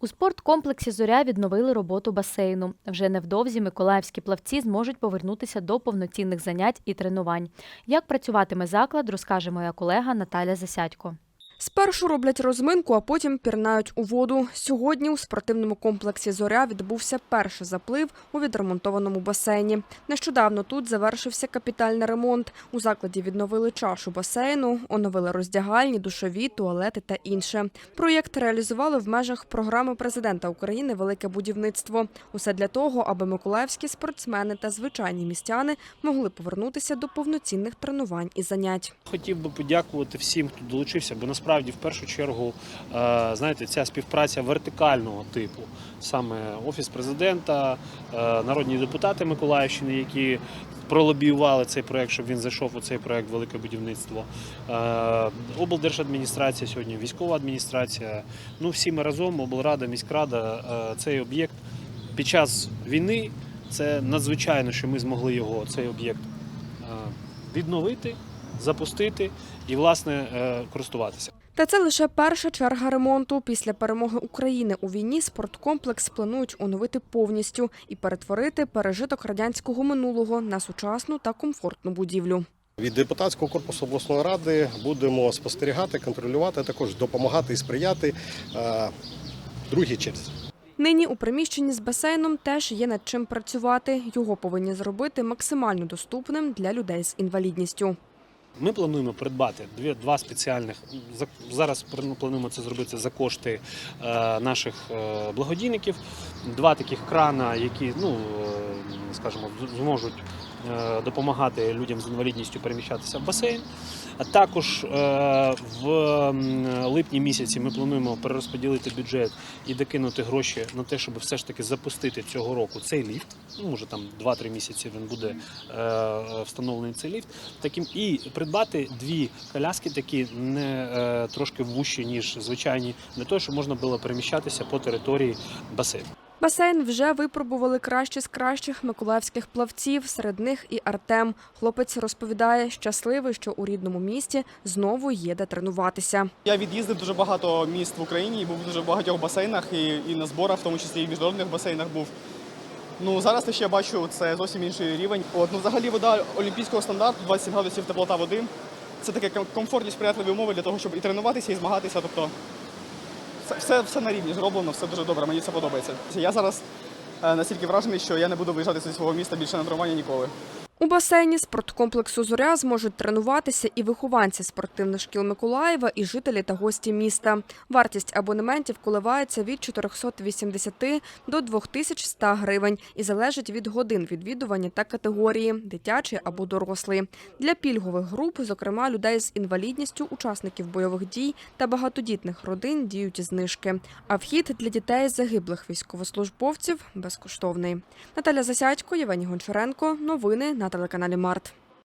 У спорткомплексі Зоря відновили роботу басейну. Вже невдовзі миколаївські плавці зможуть повернутися до повноцінних занять і тренувань. Як працюватиме заклад, розкаже моя колега Наталя Засядько. Спершу роблять розминку, а потім пірнають у воду. Сьогодні у спортивному комплексі Зоря відбувся перший заплив у відремонтованому басейні. Нещодавно тут завершився капітальний ремонт. У закладі відновили чашу басейну, оновили роздягальні, душові, туалети та інше. Проєкт реалізували в межах програми президента України Велике будівництво. Усе для того, аби миколаївські спортсмени та звичайні містяни могли повернутися до повноцінних тренувань і занять. Хотів би подякувати всім, хто долучився, бо насправді в першу чергу, е, знаєте, ця співпраця вертикального типу, саме офіс президента, е, народні депутати Миколаївщини, які пролобіювали цей проект, щоб він зайшов у цей проект Велике будівництво. е, Облдержадміністрація сьогодні, військова адміністрація. Ну всі ми разом, облрада, міськрада, цей об'єкт під час війни. Це надзвичайно, що ми змогли його цей об'єкт відновити, запустити і власне користуватися. Та це лише перша черга ремонту. Після перемоги України у війні спорткомплекс планують оновити повністю і перетворити пережиток радянського минулого на сучасну та комфортну будівлю. Від депутатського корпусу обласної ради будемо спостерігати, контролювати, а також допомагати і сприяти е, другій черзі. Нині у приміщенні з басейном теж є над чим працювати. Його повинні зробити максимально доступним для людей з інвалідністю. Ми плануємо придбати дві два спеціальних за- зараз плануємо це зробити за кошти е, наших е, благодійників. Два таких крана, які ну е, скажімо, зможуть допомагати людям з інвалідністю переміщатися в басейн. А також е, в липні місяці ми плануємо перерозподілити бюджет і докинути гроші на те, щоб все ж таки запустити цього року цей ліфт. Ну, може там 2-3 місяці він буде е, встановлений цей ліфт. Таким і придбати дві коляски, такі не е, трошки вущі, ніж звичайні, для того, щоб можна було переміщатися по території басейну. Басейн вже випробували кращі з кращих миколаївських плавців. Серед них і Артем. Хлопець розповідає, щасливий, що у рідному місті знову є де тренуватися. Я від'їздив дуже багато міст в Україні і був дуже багатьох басейнах, і, і на зборах, в тому числі і в міжнародних басейнах був. Ну зараз те, що бачу, це зовсім інший рівень. От ну взагалі вода олімпійського стандарту, 27 градусів теплота води. Це таке ком- комфортні сприятливі умови для того, щоб і тренуватися, і змагатися. Тобто все, все, на рівні зроблено, все дуже добре. Мені це подобається. Я зараз е, настільки вражений, що я не буду виїжджати зі свого міста більше на трамвайні ніколи. У басейні спорткомплексу Зоря зможуть тренуватися і вихованці спортивних шкіл Миколаєва, і жителі та гості міста. Вартість абонементів коливається від 480 до 2100 гривень і залежить від годин відвідування та категорії дитячий або дорослий. Для пільгових груп, зокрема людей з інвалідністю, учасників бойових дій та багатодітних родин, діють знижки. А вхід для дітей загиблих військовослужбовців безкоштовний. Наталя Засядько, Євгеній Гончаренко. Новини на телеканалі Март.